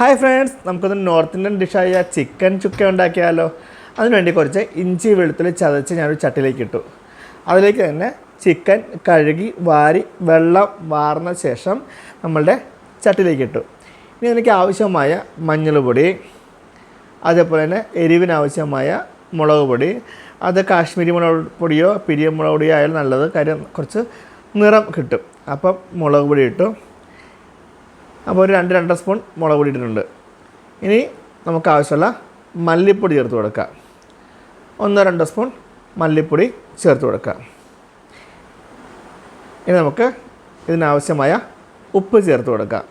Hi friends നമുക്കൊന്ന് north Indian ഡിഷായ chicken chukka ഉണ്ടാക്കിയാലോ? അതിനുവേണ്ടി കുറച്ച് ഇഞ്ചി വെളുത്തുള്ളി ചതച്ച് ഞാനൊരു ചട്ടിലേക്ക് ഇട്ടു. അതിലേക്ക് തന്നെ ചിക്കൻ കഴുകി വാരി വെള്ളം വാർന്ന ശേഷം നമ്മളുടെ ചട്ടിലേക്ക് ഇട്ടു. ഇനി എനിക്ക് ആവശ്യമായ മഞ്ഞൾ പൊടി അതേപോലെ തന്നെ എരിവിനാവശ്യമായ മുളക് പൊടി അത് കാശ്മീരി മുളക് പൊടിയോ പിരിയ മുളക് പൊടിയോ ആയാലും നല്ലത്. കാര്യം കുറച്ച് നിറം കിട്ടും. അപ്പം മുളക് പൊടി ഇട്ടു. അപ്പോൾ ഒരു രണ്ട് രണ്ടര സ്പൂൺ മുളക് പൊടി ഇട്ടിട്ടുണ്ട്. ഇനി നമുക്ക് ആവശ്യമുള്ള മല്ലിപ്പൊടി ചേർത്ത് കൊടുക്കാം. ഒന്നോ രണ്ടോ സ്പൂൺ മല്ലിപ്പൊടി ചേർത്ത് കൊടുക്കാം. ഇനി നമുക്ക് ഇതിനാവശ്യമായ ഉപ്പ് ചേർത്ത് കൊടുക്കാം.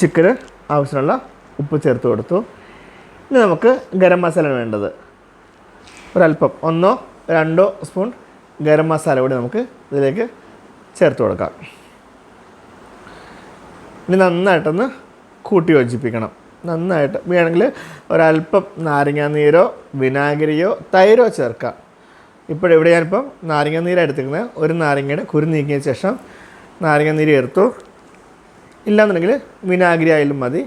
ചിക്കന് ആവശ്യമുള്ള ഉപ്പ് ചേർത്ത് കൊടുത്തു. ഇനി നമുക്ക് ഗരം മസാല വേണ്ടത്. ഒരല്പം ഒന്നോ രണ്ടോ സ്പൂൺ ഗരം മസാല കൂടി നമുക്ക് ഇതിലേക്ക് ചേർത്ത് കൊടുക്കാം. ഇനി നന്നായിട്ടൊന്ന് കൂട്ടി യോജിപ്പിക്കണം. നന്നായിട്ട്. വേണമെങ്കിൽ ഒരല്പം നാരങ്ങാനീരോ വിനാഗിരിയോ തൈരോ ചേർക്കാം. ഇപ്പോഴിവിടെ ഞാനിപ്പം നാരങ്ങാനീര് എടുത്തിരിക്കുന്നത് ഒരു നാരങ്ങയുടെ കുരു നീക്കിയ ശേഷം നാരങ്ങാനീര് ചേർത്തു. ഇല്ലാന്നുണ്ടെങ്കിൽ വിനാഗിരി ആയാലും മതി.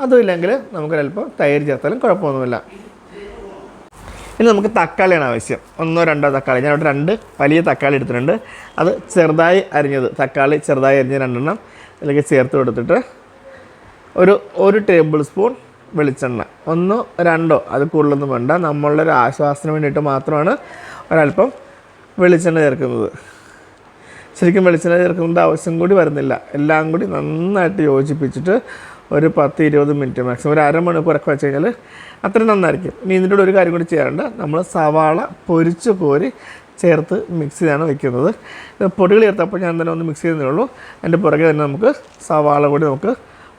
അതും ഇല്ലെങ്കിൽ നമുക്കൊരല്പം തൈര് ചേർത്താലും കുഴപ്പമൊന്നുമില്ല. ഇനി നമുക്ക് തക്കാളിയാണ് ആവശ്യം. ഒന്നോ രണ്ടോ തക്കാളി. ഞാൻ രണ്ട് വലിയ തക്കാളി എടുത്തിട്ടുണ്ട്. അത് ചെറുതായി അരിഞ്ഞത്. തക്കാളി ചെറുതായി അരിഞ്ഞ രണ്ടെണ്ണം. ഇതിലേക്ക് ചേർത്ത് കൊടുത്തിട്ട് ഒരു ഒരു ടേബിൾ സ്പൂൺ വെളിച്ചെണ്ണ. ഒന്നോ രണ്ടോ അത് കൂടുതലൊന്നും വേണ്ട. നമ്മളുടെ ഒരു ആശ്വാസത്തിന് വേണ്ടിയിട്ട് മാത്രമാണ് ഒരല്പം വെളിച്ചെണ്ണ ചേർക്കുന്നത്. ശരിക്കും വെളിച്ചെണ്ണ ചേർക്കേണ്ട ആവശ്യം കൂടി വരുന്നില്ല. എല്ലാം കൂടി നന്നായിട്ട് യോജിപ്പിച്ചിട്ട് ഒരു പത്ത് ഇരുപത് മിനിറ്റ് മാക്സിമം ഒരു അരമണിക്കൂറൊക്കെ വെച്ച് കഴിഞ്ഞാൽ അത്രയും നന്നായിരിക്കും. ഇനി ഇതിന്റെ ഒരു കാര്യം കൂടി ചെയ്യാറുണ്ട്. നമ്മൾ സവാള പൊരിച്ച് കോരി ചേർത്ത് മിക്സ് ചെയ്താണ് വെക്കുന്നത്. പൊടികൾ ചേർത്തപ്പോൾ ഞാൻ തന്നെ ഒന്ന് മിക്സ് ചെയ്യുന്നേ ഉള്ളൂ. അതിന്റെ പുറകെ തന്നെ നമുക്ക് സവാള കൂടി നമുക്ക്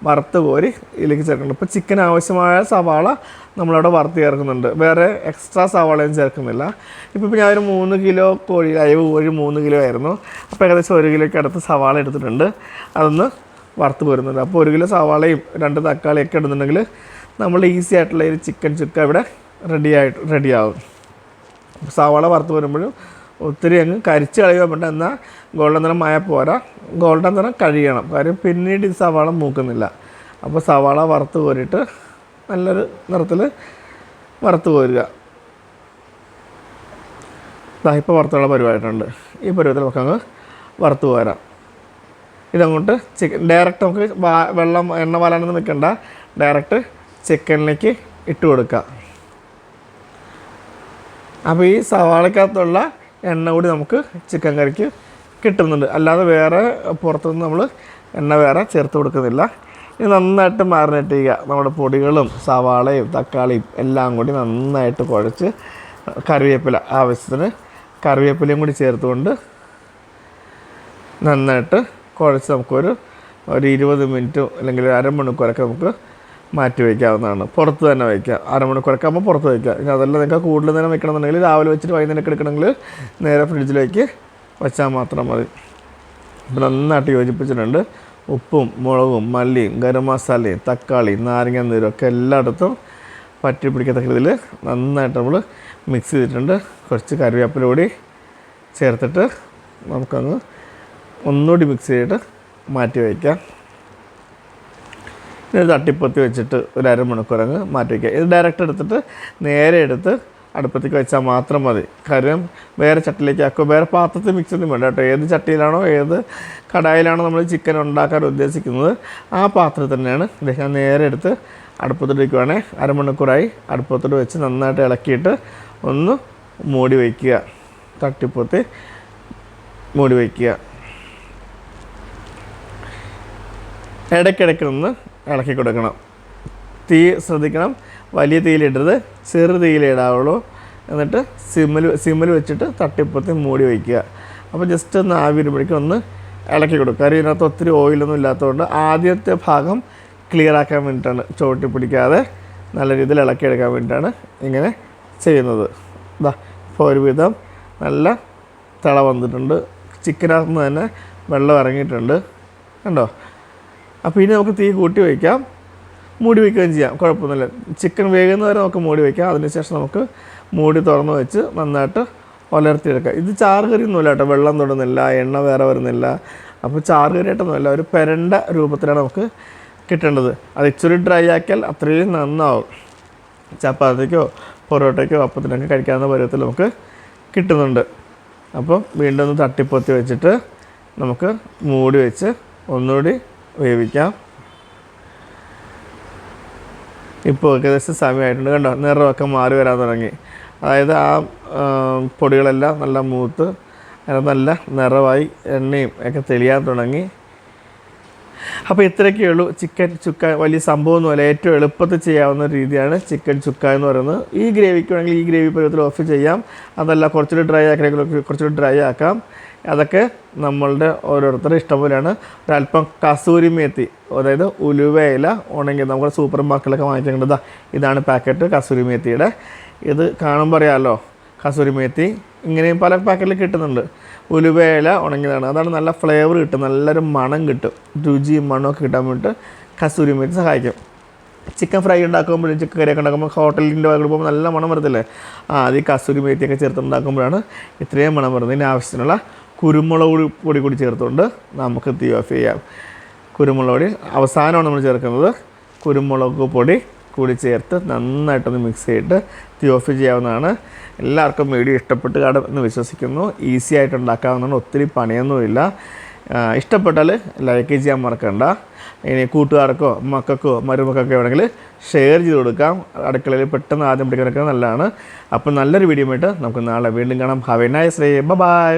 വറുത്ത് കോരി ഇതിലേക്ക് ചേർക്കണം. ഇപ്പോൾ ചിക്കൻ ആവശ്യമായ സവാള നമ്മളവിടെ വറുത്ത് ചേർക്കുന്നുണ്ട്. വേറെ എക്സ്ട്രാ സവാളയും ചേർക്കുന്നില്ല. ഇപ്പോൾ ഇപ്പോൾ ഞാനൊരു മൂന്ന് കിലോ കോഴി അയവ് കോഴി മൂന്ന് കിലോ ആയിരുന്നു. അപ്പോൾ ഏകദേശം ഒരു കിലോയ്ക്ക് അടുത്ത് സവാള എടുത്തിട്ടുണ്ട്. അതൊന്ന് വറുത്ത് പോരുന്നുണ്ട്. അപ്പോൾ ഒരു കിലോ സവാളയും രണ്ട് തക്കാളിയൊക്കെ ഇടുന്നുണ്ടെങ്കിൽ നമ്മൾ ഈസി ആയിട്ടുള്ള ഒരു ചിക്കൻ ചുക്ക ഇവിടെ റെഡി ആയിട്ട് റെഡിയാവും സവാള വറുത്ത് വരുമ്പോഴും ഒത്തിരി അങ്ങ് കരിച്ച് കളയുക വേണ്ട. എന്നാൽ ഗോൾഡൻ നിറം മായ പോരാ. ഗോൾഡൻ നിറം കഴിയണം. കാര്യം പിന്നീട് ഈ സവാള മൂക്കുന്നില്ല. അപ്പോൾ സവാള വറുത്ത് കോരിയിട്ട് നല്ലൊരു നിറത്തിൽ വറുത്ത് കോരുക. ഇപ്പോൾ വറുത്തുള്ള പരിപാടിയിട്ടുണ്ട് ഈ പരുവത്തിൽ നമുക്കങ്ങ് വറുത്ത് പോരാം ഇതങ്ങോട്ട് ചിക്കൻ ഡയറക്റ്റ് നമുക്ക് വെള്ളം എണ്ണ വാലാനൊന്നും നിൽക്കണ്ട ഡയറക്റ്റ് ചിക്കനിലേക്ക് ഇട്ട് കൊടുക്കുക അപ്പോൾ ഈ സവാളക്കകത്തുള്ള എണ്ണ കൂടി നമുക്ക് ചിക്കൻ കറിക്ക് കിട്ടുന്നുണ്ട്. അല്ലാതെ വേറെ പുറത്തുനിന്ന് നമ്മൾ എണ്ണ വേറെ ചേർത്ത് കൊടുക്കുന്നില്ല. ഇത് നന്നായിട്ട് മാറിനേറ്റ് ചെയ്യുക. നമ്മുടെ പൊടികളും സവാളയും തക്കാളിയും എല്ലാം കൂടി നന്നായിട്ട് കുഴച്ച് കറിവേപ്പില ആവശ്യത്തിന് കറിവേപ്പിലയും കൂടി ചേർത്തുകൊണ്ട് നന്നായിട്ട് കുഴച്ച് നമുക്കൊരു ഒരു ഇരുപത് മിനിറ്റ് അല്ലെങ്കിൽ അരമണിക്കൂറൊക്കെ നമുക്ക് മാറ്റി വയ്ക്കാവുന്നതാണ്. പുറത്ത് തന്നെ വയ്ക്കുക അരമണിക്കൂറൊക്കെ ആകുമ്പോൾ പുറത്ത് വയ്ക്കുക ഇനി അതല്ല നിങ്ങൾക്ക് കൂടുതൽ നേരം വെക്കണമെന്നുണ്ടെങ്കിൽ രാവിലെ വെച്ചിട്ട് വൈകുന്നേരം എടുക്കണമെങ്കിൽ നേരെ ഫ്രിഡ്ജിലേക്ക് വെച്ചാൽ മാത്രം മതി. ഇപ്പം നന്നായിട്ട് യോജിപ്പിച്ചിട്ടുണ്ട്. ഉപ്പും മുളകും മല്ലിയും ഗരം മസാലയും തക്കാളി നാരങ്ങ നീരും ഒക്കെ എല്ലായിടത്തും പറ്റി പിടിക്കത്തക്ക രീതിയിൽ നന്നായിട്ട് നമ്മൾ മിക്സ് ചെയ്തിട്ടുണ്ട്. കുറച്ച് കറിവേപ്പില കൂടി ചേർത്തിട്ട് നമുക്കങ്ങ് ഒന്നുകൂടി മിക്സ് ചെയ്തിട്ട് മാറ്റി വയ്ക്കാം. ഇത് തട്ടിപ്പൊത്തി വെച്ചിട്ട് ഒരു അരമണിക്കൂറങ്ങ് മാറ്റി വയ്ക്കുക. ഇത് ഡയറക്റ്റ് എടുത്തിട്ട് നേരെ എടുത്ത് അടുപ്പത്തേക്ക് വെച്ചാൽ മാത്രം മതി. കാര്യം വേറെ ചട്ടിലേക്ക് ആക്കുക വേറെ പാത്രത്തിൽ മിക്സ് ഒന്നും വേണ്ട കേട്ടോ. ഏത് ചട്ടിയിലാണോ ഏത് കടായിലാണോ നമ്മൾ ചിക്കൻ ഉണ്ടാക്കാൻ ഉദ്ദേശിക്കുന്നത് ആ പാത്രത്തിൽ തന്നെയാണ്. ഇദ്ദേഹം നേരെ എടുത്ത് അടുപ്പത്തോട്ട് വയ്ക്കുവാണേ. അരമണിക്കൂറായി അടുപ്പത്തോട്ട് വെച്ച് നന്നായിട്ട് ഇളക്കിയിട്ട് ഒന്ന് മൂടി വയ്ക്കുക. തട്ടിപ്പൊത്തി മൂടി വയ്ക്കുക. ഇടയ്ക്കിടയ്ക്ക് ഒന്ന് ഇളക്കി കൊടുക്കണം. തീ ശ്രദ്ധിക്കണം. വലിയ തീയിലിടരുത്. ചെറു തീയിലിടാവുള്ളൂ എന്നിട്ട് സിമ്മിൽ സിമ്മിൽ വെച്ചിട്ട് തട്ടിപ്പുറത്തി മൂടി വയ്ക്കുക. അപ്പോൾ ജസ്റ്റ് ഒന്ന് ആവി വരുമ്പോഴേക്കും ഒന്ന് ഇളക്കി കൊടുക്കുക. കാര്യം ഇതിനകത്ത് ഒത്തിരി ഓയിലൊന്നും ഇല്ലാത്തതുകൊണ്ട് ആദ്യത്തെ ഭാഗം ക്ലിയർ ആക്കാൻ വേണ്ടിയിട്ടാണ് ചുവട്ടി പിടിക്കാതെ നല്ല രീതിയിൽ ഇളക്കിയെടുക്കാൻ വേണ്ടിയിട്ടാണ് ഇങ്ങനെ ചെയ്യുന്നത്. ഇതാ ഇപ്പോൾ ഒരുവിധം നല്ല തിള വന്നിട്ടുണ്ട്. ചിക്കനകത്ത് നിന്ന് തന്നെ വെള്ളം ഇറങ്ങിയിട്ടുണ്ട്. കണ്ടോ? അപ്പോൾ ഇനി നമുക്ക് തീ കൂട്ടി വയ്ക്കാം. മൂടി വയ്ക്കുകയും ചെയ്യാം. കുഴപ്പമൊന്നുമില്ല. ചിക്കൻ വേകുന്ന വരെ നമുക്ക് മൂടി വയ്ക്കാം. അതിനുശേഷം നമുക്ക് മൂടി തുറന്ന് വെച്ച് നന്നായിട്ട് ഉലർത്തിയെടുക്കാം ഇത് ചാറ് കറിയൊന്നുമില്ല കേട്ടോ. വെള്ളം തൊടുന്നില്ല എണ്ണ വേറെ വരുന്നില്ല. അപ്പോൾ ചാറ് കറിയായിട്ടൊന്നുമില്ല ഒരു പെരണ്ട രൂപത്തിലാണ് നമുക്ക് കിട്ടേണ്ടത്. അത് ഇച്ചിരി ഡ്രൈ ആക്കിയാൽ അത്രയും നന്നാവും. ചപ്പാത്തിക്കോ പൊറോട്ടയ്ക്കോ അപ്പത്തിനൊക്കെ കഴിക്കാവുന്ന പരുവത്തിൽ നമുക്ക് കിട്ടുന്നുണ്ട്. അപ്പം വീണ്ടും ഒന്ന് തട്ടിപ്പൊത്തി വെച്ചിട്ട് നമുക്ക് മൂടി വെച്ച് ഒന്നുകൂടി വേവിക്കാം ഇപ്പോൾ ഏകദേശം സമയമായിട്ടുണ്ട് കണ്ടോ? നിറമൊക്കെ മാറി വരാൻ തുടങ്ങി. അതായത് ആ പൊടികളെല്ലാം നല്ല മൂത്ത് അതിന് നല്ല നിറമായി എണ്ണയും ഒക്കെ തെളിയാൻ തുടങ്ങി. അപ്പോൾ ഇത്രയൊക്കെ ഉള്ളൂ ചിക്കൻ ചുക്ക വലിയ സംഭവമൊന്നുമല്ല ഏറ്റവും എളുപ്പത്തിൽ ചെയ്യാവുന്ന രീതിയാണ് ചിക്കൻ ചുക്ക എന്ന് പറയുന്നത്. ഈ ഗ്രേവിക്ക് വേണമെങ്കിൽ ഈ ഗ്രേവി പരുവത്തിൽ ഓഫ് ചെയ്യാം. അതല്ല കുറച്ചുകൂടി ഡ്രൈ ആക്കണമെങ്കിൽ കുറച്ചുകൂടി ഡ്രൈ ആക്കാം. അതൊക്കെ നമ്മളുടെ ഓരോരുത്തരുടെ ഇഷ്ടം പോലെയാണ്. ഒരല്പം കസൂരി മേത്തി അതായത് ഉലുവയില ഉണങ്ങി നമ്മുടെ സൂപ്പർ മാർക്കറ്റിലൊക്കെ വാങ്ങിക്കേണ്ടതാണ് ഇതാണ് പാക്കറ്റ് കസൂരി മേത്തിയുടെ. ഇത് കാണുമ്പോൾ അറിയാമല്ലോ കസൂരി മേത്തി ഇങ്ങനെയും പല പാക്കറ്റിൽ കിട്ടുന്നുണ്ട്. ഉലുവേല ഉണങ്ങിയതാണ്. അതാണ് നല്ല ഫ്ലേവർ കിട്ടും നല്ലൊരു മണം കിട്ടും. രുചിയും മണമൊക്കെ കിട്ടാൻ വേണ്ടിയിട്ട് കസൂരി മേത്തി സഹായിക്കും. ചിക്കൻ ഫ്രൈ ഉണ്ടാക്കുമ്പോഴും ചിക്കൻ കറിയൊക്കെ ഉണ്ടാക്കുമ്പോൾ ഹോട്ടലിന്റെ വകകൾ പോകുമ്പോൾ നല്ല മണം വരത്തില്ലേ? ആ അത് ഈ കസൂരി മേത്തിയൊക്കെ ചേർത്ത് ഉണ്ടാക്കുമ്പോഴാണ് ഇത്രയും മണം വരുന്നത്. ഇതിന് ആവശ്യത്തിനുള്ള കുരുമുളക് പൊടി പൊടി കൂടി ചേർത്തുകൊണ്ട് നമുക്ക് തീ ഓഫ് ചെയ്യാം. കുരുമുളക് പൊടി. അവസാനമാണ് നമ്മൾ ചേർക്കുന്നത് കുരുമുളക് പൊടി. കൂടി ചേർത്ത് നന്നായിട്ടൊന്ന് മിക്സ് ചെയ്തിട്ട് തീ ഓഫ് ചെയ്യാവുന്നതാണ്. എല്ലാവർക്കും വീഡിയോ ഇഷ്ടപ്പെട്ട് കാണും എന്ന് വിശ്വസിക്കുന്നു. ഈസി ആയിട്ട് ഉണ്ടാക്കാവുന്നതാണ്. ഒത്തിരി പണിയൊന്നുമില്ല. ഇഷ്ടപ്പെട്ടാൽ ലൈക്ക് ചെയ്യാൻ മറക്കണ്ട. ഇനി കൂട്ടുകാർക്കോ മക്കൾക്കോ മരുമക്കൾക്കോ വേണമെങ്കിൽ ഷെയർ ചെയ്ത് കൊടുക്കാം. അടുക്കളയിൽ പെട്ടെന്ന് ആദ്യം പിടിക്കാനൊക്കെ നല്ലതാണ്. അപ്പോൾ നല്ലൊരു വീഡിയോ ആയിട്ട് നമുക്ക് നാളെ വീണ്ടും കാണാം. Have a nice day bye